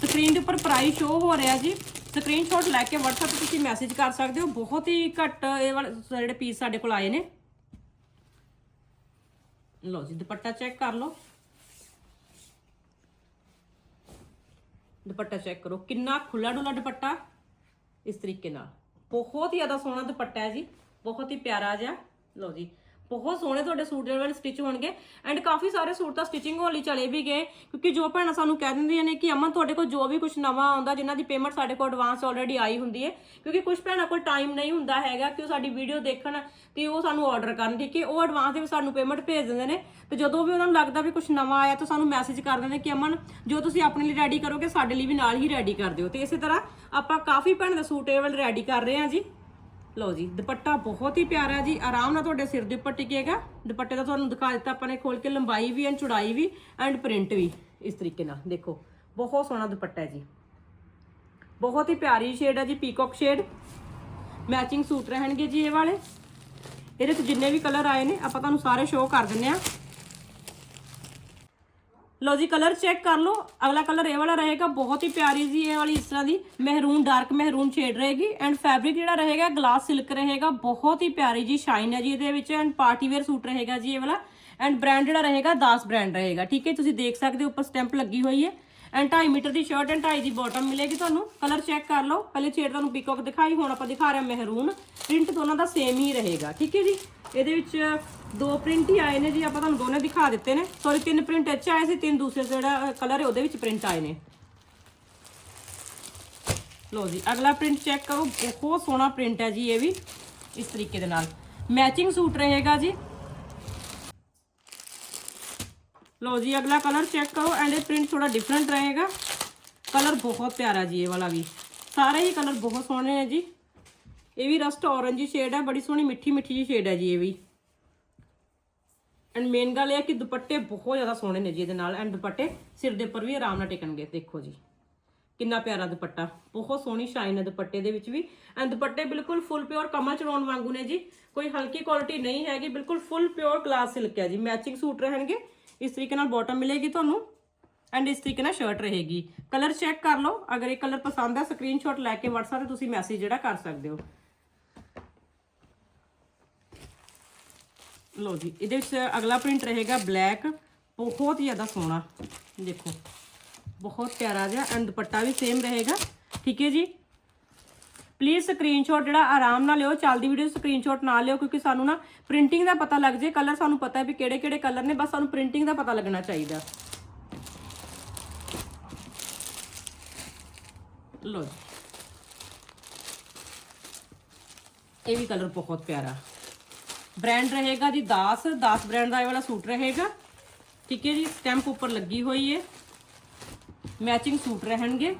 ਸਕਰੀਨ ਦੇ ਉੱਪਰ ਪ੍ਰਾਈਸ ਸ਼ੋ ਹੋ ਰਿਹਾ ਜੀ। ਸਕਰੀਨਸ਼ਾਟ ਲੈ ਕੇ WhatsApp ਤੇ ਤੁਸੀਂ ਮੈਸੇਜ ਕਰ ਸਕਦੇ ਹੋ। ਬਹੁਤ ਹੀ ਘੱਟ ਇਹ ਵਾਲੇ ਜਿਹੜੇ ਪੀਸ ਸਾਡੇ ਕੋਲ ਆਏ ਨੇ। ਲਓ ਜੀ, ਦੁਪੱਟਾ ਚੈੱਕ ਕਰ ਲਓ। ਦੁਪੱਟਾ ਚੈੱਕ ਕਰੋ। ਕਿੰਨਾ ਖੁੱਲਾ ਡੁੱਲਾ ਦੁਪੱਟਾ ਇਸ ਤਰੀਕੇ ਨਾਲ। ਬਹੁਤ ਹੀ ਜ਼ਿਆਦਾ ਸੋਹਣਾ ਦੁਪੱਟਾ ਹੈ ਜੀ। ਬਹੁਤ ਹੀ ਪਿਆਰਾ ਜਿਹਾ। ਲਓ ਜੀ ਬਹੁਤ ਸੋਹਣੇ ਤੁਹਾਡੇ ਸੂਟ ਜਿਹੜੇ ਵਾਲੇ ਸਟਿਚ ਹੋਣਗੇ। ਐਂਡ ਕਾਫੀ ਸਾਰੇ ਸੂਟ ਤਾਂ ਸਟਿਚਿੰਗ ਹੋਣ ਲਈ ਚਲੇ ਵੀ ਗਏ। ਕਿਉਂਕਿ ਜੋ ਭੈਣਾਂ ਸਾਨੂੰ ਕਹਿ ਦਿੰਦੀਆਂ ਨੇ ਕਿ ਅਮਨ, ਤੁਹਾਡੇ ਕੋਲ ਜੋ ਵੀ ਕੁਝ ਨਵਾਂ ਆਉਂਦਾ, ਜਿਨ੍ਹਾਂ ਦੀ ਪੇਮੈਂਟ ਸਾਡੇ ਕੋਲ ਐਡਵਾਂਸ ਆਲਰੇਡੀ ਆਈ ਹੁੰਦੀ ਹੈ ਕਿਉਂਕਿ ਕੁਝ ਭੈਣਾਂ ਕੋਲ ਟਾਈਮ ਨਹੀਂ ਹੁੰਦਾ ਹੈਗਾ ਕਿ ਉਹ ਸਾਡੀ ਵੀਡੀਓ ਦੇਖਣ ਤੇ ਉਹ ਸਾਨੂੰ ਆਰਡਰ ਕਰਨ ਠੀਕ ਹੈ ਉਹ ਐਡਵਾਂਸ ਦੇ ਵਿੱਚ ਸਾਨੂੰ ਪੇਮੈਂਟ ਭੇਜ ਦਿੰਦੇ ਨੇ। ਤੇ ਜਦੋਂ ਵੀ ਉਹਨਾਂ ਨੂੰ ਲੱਗਦਾ ਵੀ ਕੁਝ ਨਵਾਂ ਆਇਆ ਤਾਂ ਸਾਨੂੰ ਮੈਸੇਜ ਕਰ ਦਿੰਦੇ ਕਿ ਅਮਨ, ਜੋ ਤੁਸੀਂ ਆਪਣੇ ਲਈ ਰੈਡੀ ਕਰੋਗੇ, ਸਾਡੇ ਲਈ ਵੀ ਨਾਲ ਹੀ ਰੈਡੀ ਕਰ ਦਿਓ। ਤੇ ਇਸੇ ਤਰ੍ਹਾਂ ਆਪਾਂ ਕਾਫੀ ਭੈਣਾਂ ਦਾ ਸੂਟ ਇਹ ਵਾਲੇ ਰੈਡੀ ਕਰ ਰਹੇ ਹਾਂ ਜੀ। ਲਓ ਜੀ, ਦੁਪੱਟਾ ਬਹੁਤ ਹੀ ਪਿਆਰਾ ਜੀ। ਆਰਾਮ ਨਾਲ ਤੁਹਾਡੇ ਸਿਰ ਦੇ ਉੱਪਰ ਟਿਕੇਗਾ। ਦੁਪੱਟੇ ਦਾ ਤੁਹਾਨੂੰ ਦਿਖਾ ਦਿੱਤਾ ਆਪਾਂ ਨੇ, ਖੋਲ ਕੇ ਲੰਬਾਈ ਵੀ ਐਂਡ ਚੌੜਾਈ ਵੀ ਐਂਡ ਪ੍ਰਿੰਟ ਵੀ, ਇਸ ਤਰੀਕੇ ਨਾਲ। ਦੇਖੋ, ਬਹੁਤ ਸੋਹਣਾ ਦੁਪੱਟਾ ਹੈ ਜੀ। ਬਹੁਤ ਹੀ ਪਿਆਰੀ ਸ਼ੇਡ ਹੈ ਜੀ ਪੀਕੌਕ ਸ਼ੇਡ ਮੈਚਿੰਗ ਸੂਟ ਰਹਿਣਗੇ ਜੀ ਇਹ ਵਾਲੇ। ਇਹਦੇ ਚ ਜਿੰਨੇ ਵੀ ਕਲਰ ਆਏ ਨੇ, ਆਪਾਂ ਤੁਹਾਨੂੰ ਸਾਰੇ ਸ਼ੋਅ ਕਰ ਦਿੰਨੇ ਆ ਲਓ ਜੀ ਕਲਰ ਚੈੱਕ ਕਰ ਲਓ। ਅਗਲਾ ਕਲਰ ਇਹ ਵਾਲਾ ਰਹੇਗਾ, ਬਹੁਤ ਹੀ ਪਿਆਰੀ ਜੀ ਇਹ ਵਾਲੀ ਇਸ ਤਰ੍ਹਾਂ ਦੀ ਮਹਿਰੂਨ ਡਾਰਕ ਮਹਿਰੂਨ ਸ਼ੇਡ ਰਹੇਗੀ। ਐਂਡ ਫੈਬਰਿਕ ਜਿਹੜਾ ਰਹੇਗਾ ਗਲਾਸ ਸਿਲਕ ਰਹੇਗਾ। ਬਹੁਤ ਹੀ ਪਿਆਰੀ ਜੀ ਸ਼ਾਈਨ ਹੈ ਜੀ ਇਹਦੇ ਵਿੱਚ। ਐਂਡ ਪਾਰਟੀ ਵੇਅਰ ਸੂਟ ਰਹੇਗਾ ਜੀ ਇਹ ਵਾਲਾ। ਐਂਡ ਬ੍ਰਾਂਡ ਜਿਹੜਾ ਰਹੇਗਾ, ਦਾਸ ਬ੍ਰਾਂਡ ਰਹੇਗਾ। ਠੀਕ ਹੈ, ਤੁਸੀਂ ਦੇਖ ਸਕਦੇ ਹੋ, ਉੱਪਰ ਸਟੈਂਪ ਲੱਗੀ ਹੋਈ ਹੈ। ਐਂਡ 2.5 ਮੀਟਰ ਦੀ ਸ਼ਰਟ ਐਂਡ 2.5 ਦੀ ਬਾਟਮ ਮਿਲੇਗੀ ਤੁਹਾਨੂੰ। ਕਲਰ ਚੈੱਕ ਕਰ ਲਓ। ਪਹਿਲੇ ਛੇੜ ਤੁਹਾਨੂੰ ਪੀਕੌਕ ਦਿਖਾਈ, ਹੁਣ ਆਪਾਂ ਦਿਖਾ ਰਹੇ ਹਾਂ ਮਹਿਰੂਨ ਪ੍ਰਿੰਟ ਦੋਨਾਂ ਦਾ ਸੇਮ ਹੀ ਰਹੇਗਾ, ਠੀਕ ਹੈ ਜੀ? ਇਹਦੇ ਵਿੱਚ ਦੋ ਪ੍ਰਿੰਟ ਹੀ ਆਏ ਨੇ ਜੀ, ਆਪਾਂ ਤੁਹਾਨੂੰ ਦੋਨੇ ਦਿਖਾ ਦਿੱਤੇ ਨੇ। ਸੌਰੀ ਤਿੰਨ ਪ੍ਰਿੰਟ ਇੱਥੇ ਆਏ ਸੀ, ਤਿੰਨ ਦੂਸਰੇ ਜਿਹੜਾ ਕਲਰ ਹੈ ਉਹਦੇ ਵਿੱਚ ਪ੍ਰਿੰਟ ਆਏ ਨੇ। ਲੋ ਜੀ, ਅਗਲਾ ਪ੍ਰਿੰਟ ਚੈੱਕ ਕਰੋ। ਬਹੁਤ ਸੋਹਣਾ ਪ੍ਰਿੰਟ ਹੈ ਜੀ ਇਹ ਵੀ, ਇਸ ਤਰੀਕੇ ਦੇ ਨਾਲ। ਮੈਚਿੰਗ ਸੂਟ ਰਹੇਗਾ ਜੀ। ਲੋ ਜੀ, ਅਗਲਾ ਕਲਰ ਚੈੱਕ ਕਰੋ ਐਂਡ ਇਹ ਪ੍ਰਿੰਟ ਥੋੜਾ ਡਿਫਰੈਂਟ ਰਹੇਗਾ। ਕਲਰ ਬਹੁਤ ਪਿਆਰਾ ਜੀ, ਇਹ ਵਾਲਾ ਵੀ। ਸਾਰੇ ਹੀ ਕਲਰ ਬਹੁਤ ਸੋਹਣੇ ਨੇ ਜੀ। ਇਹ ਵੀ ਰਸਟ ਔਰੰਜ ਜੀ ਸ਼ੇਡ ਹੈ ਬੜੀ ਸੋਹਣੀ ਮਿੱਠੀ ਮਿੱਠੀ ਜੀ ਸ਼ੇਡ ਹੈ ਜੀ ਇਹ ਵੀ। ਐਂਡ ਮੇਨ ਗੱਲ ਇਹ ਹੈ ਕਿ ਦੁਪੱਟੇ ਬਹੁਤ ਜ਼ਿਆਦਾ ਸੋਹਣੇ ਨੇ ਜੀ ਇਹਦੇ ਨਾਲ ਐਂਡ ਦੁਪੱਟੇ ਸਿਰ ਦੇ ਉੱਪਰ ਵੀ ਆਰਾਮ ਨਾਲ ਟਿਕਣਗੇ, ਦੇਖੋ ਜੀ। ਕਿੰਨਾ ਪਿਆਰਾ ਦੁਪੱਟਾ। ਬਹੁਤ ਸੋਹਣੀ ਸ਼ਾਈਨ ਹੈ ਦੁਪੱਟੇ ਦੇ ਵਿੱਚ ਵੀ। ਐਂਡ ਦੁਪੱਟੇ ਬਿਲਕੁਲ ਫੁੱਲ ਪਿਓਰ ਕਮਲ ਚੜਾਉਣ ਵਾਂਗੂ ਨੇ ਜੀ। ਕੋਈ ਹਲਕੀ ਕੁਆਲਿਟੀ ਨਹੀਂ ਹੈਗੀ, ਬਿਲਕੁਲ ਫੁੱਲ ਪਿਓਰ ਕਲਾਸ ਸਿਲਕ ਹੈ ਜੀ। ਮੈਚਿੰਗ ਸੂਟ ਰਹਿਣਗੇ। ਇਸ ਤਰੀਕੇ ਨਾਲ ਬਾਟਮ ਮਿਲੇਗੀ ਤੁਹਾਨੂੰ ਐਂਡ ਇਸ ਤਰੀਕੇ ਨਾਲ ਸ਼ਰਟ ਰਹੇਗੀ। ਕਲਰ ਚੈੱਕ ਕਰ ਲਓ, ਅਗਰ ਇਹ ਕਲਰ ਪਸੰਦ ਹੈ ਸਕਰੀਨਸ਼ਾਟ ਲੈ ਕੇ WhatsApp ਤੇ ਤੁਸੀਂ ਮੈਸੇਜ ਜਿਹੜਾ ਕਰ ਸਕਦੇ ਹੋ। ਲੋ ਜੀ, ਇਹਦੇ ਵਿੱਚ ਅਗਲਾ ਪ੍ਰਿੰਟ ਰਹੇਗਾ ਬਲੈਕ ਬਹੁਤ ਹੀ ਜ਼ਿਆਦਾ ਸੋਹਣਾ। ਦੇਖੋ, ਬਹੁਤ ਪਿਆਰਾ ਜਿਹਾ ਐਂਡ ਦੁਪੱਟਾ ਵੀ ਸੇਮ ਰਹੇਗਾ। ਠੀਕ ਹੈ ਜੀ? ਪਲੀਜ਼ ਸਕਰੀਨਸ਼ਾਟ ਜਿਹੜਾ ਆਰਾਮ ਨਾਲ ਲਿਓ, ਚੱਲਦੀ ਵੀਡੀਓ ਸਕਰੀਨਸ਼ਾਟ ਨਾ ਲਿਓ, ਕਿਉਂਕਿ ਸਾਨੂੰ ਨਾ ਪ੍ਰਿੰਟਿੰਗ ਦਾ ਪਤਾ ਲੱਗ ਜੇ ਕਲਰ ਸਾਨੂੰ ਪਤਾ ਹੈ ਵੀ ਕਿਹੜੇ ਕਿਹੜੇ ਕਲਰ ਨੇ, ਬਸ ਸਾਨੂੰ ਪ੍ਰਿੰਟਿੰਗ ਦਾ ਪਤਾ ਲੱਗਣਾ ਚਾਹੀਦਾ। ਲੋ ਜੀ। ਇਹ ਵੀ ਕਲਰ ਬਹੁਤ ਪਿਆਰਾ। ਬ੍ਰਾਂਡ ਰਹੇਗਾ ਜੀ 10 10 ਬ੍ਰਾਂਡ ਦਾ ਇਹ ਵਾਲਾ ਸੂਟ ਰਹੇਗਾ। ਠੀਕ ਹੈ ਜੀ ਸਟੈਂਪ ਉੱਪਰ ਲੱਗੀ ਹੋਈ ਹੈ। ਮੈਚਿੰਗ ਸੂਟ ਰਹਿਣਗੇ।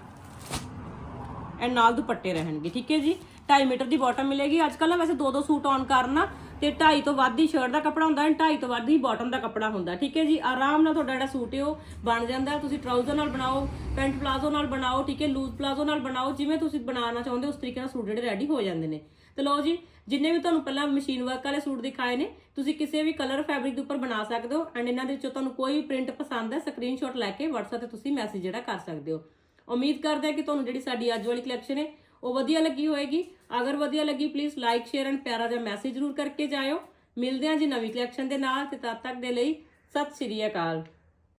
ਐਂਡ ਨਾਲ ਦੁਪੱਟੇ ਰਹਿਣਗੇ, ਠੀਕ ਹੈ ਜੀ? 2.5 ਮੀਟਰ ਦੀ ਬਾਟਮ ਮਿਲੇਗੀ। ਅੱਜ ਕੱਲ੍ਹ ਵੈਸੇ ਦੋ ਦੋ ਸੂਟ ਔਨ ਕਰਨਾ ਤੇ 2.5 ਤੋਂ ਵੱਧ ਹੀ ਸ਼ਰਟ ਦਾ ਕੱਪੜਾ ਹੁੰਦਾ ਹੈ 2.5 ਤੋਂ ਵੱਧ ਹੀ ਬਾਟਮ ਦਾ ਕੱਪੜਾ ਹੁੰਦਾ, ਠੀਕ ਹੈ ਜੀ? ਆਰਾਮ ਨਾਲ ਤੁਹਾਡਾ ਜਿਹੜਾ ਸੂਟ ਹੈ ਉਹ ਬਣ ਜਾਂਦਾ ਤੁਸੀਂ ਟਰਾਊਜ਼ਰ ਨਾਲ ਬਣਾਓ ਪੈਂਟ ਪਲਾਜ਼ੋ ਨਾਲ ਬਣਾਓ, ਠੀਕ ਹੈ? ਲੂਜ਼ ਪਲਾਜ਼ੋ ਨਾਲ ਬਣਾਓ, ਜਿਵੇਂ ਤੁਸੀਂ ਬਣਾਉਣਾ ਚਾਹੁੰਦੇ ਹੋ, ਉਸ ਤਰੀਕੇ ਨਾਲ ਸੂਟ ਜਿਹੜੇ ਰੈਡੀ ਹੋ ਜਾਂਦੇ ਨੇ। ਤੇ ਲਓ ਜੀ, ਜਿੰਨੇ ਵੀ ਤੁਹਾਨੂੰ ਪਹਿਲਾਂ ਮਸ਼ੀਨ ਵਰਕ ਵਾਲੇ ਸੂਟ ਦਿਖਾਏ ਨੇ, ਤੁਸੀਂ ਕਿਸੇ ਵੀ ਕਲਰ ਫੈਬਰਿਕ ਦੇ ਉੱਪਰ ਬਣਾ ਸਕਦੇ ਹੋ। ਐਂਡ ਇਹਨਾਂ ਦੇ ਵਿੱਚੋਂ ਤੁਹਾਨੂੰ ਕੋਈ ਪ੍ਰਿੰਟ ਪਸੰਦ ਹੈ ਸਕਰੀਨਸ਼ਾਟ ਲੈ ਕੇ WhatsApp ਤੇ ਤੁਸੀਂ ਮੈਸੇਜ ਜਿਹੜਾ ਕਰ ਸਕਦੇ ਹੋ। ਉਮੀਦ ਕਰਦੇ ਹਾਂ ਕਿ ਤੁਹਾਨੂੰ ਜਿਹੜੀ ਸਾਡੀ ਅੱਜ ਵਾਲੀ ਕਲੈਕਸ਼ਨ ਹੈ, ਉਹ ਵਧੀਆ ਲੱਗੀ ਹੋਏਗੀ ਅਗਰ ਵਧੀਆ ਲੱਗੀ ਪਲੀਜ਼ ਲਾਈਕ ਸ਼ੇਅਰ ਐਂਡ ਪਿਆਰਾ ਜਿਹਾ ਮੈਸੇਜ ਜ਼ਰੂਰ ਕਰਕੇ ਜਾਇਓ। ਮਿਲਦੇ ਹਾਂ ਜੀ ਨਵੀਂ ਕਲੈਕਸ਼ਨ ਦੇ ਨਾਲ, ਤੇ ਤਦ ਤੱਕ ਦੇ ਲਈ ਸਤਿ ਸ਼੍ਰੀ ਅਕਾਲ।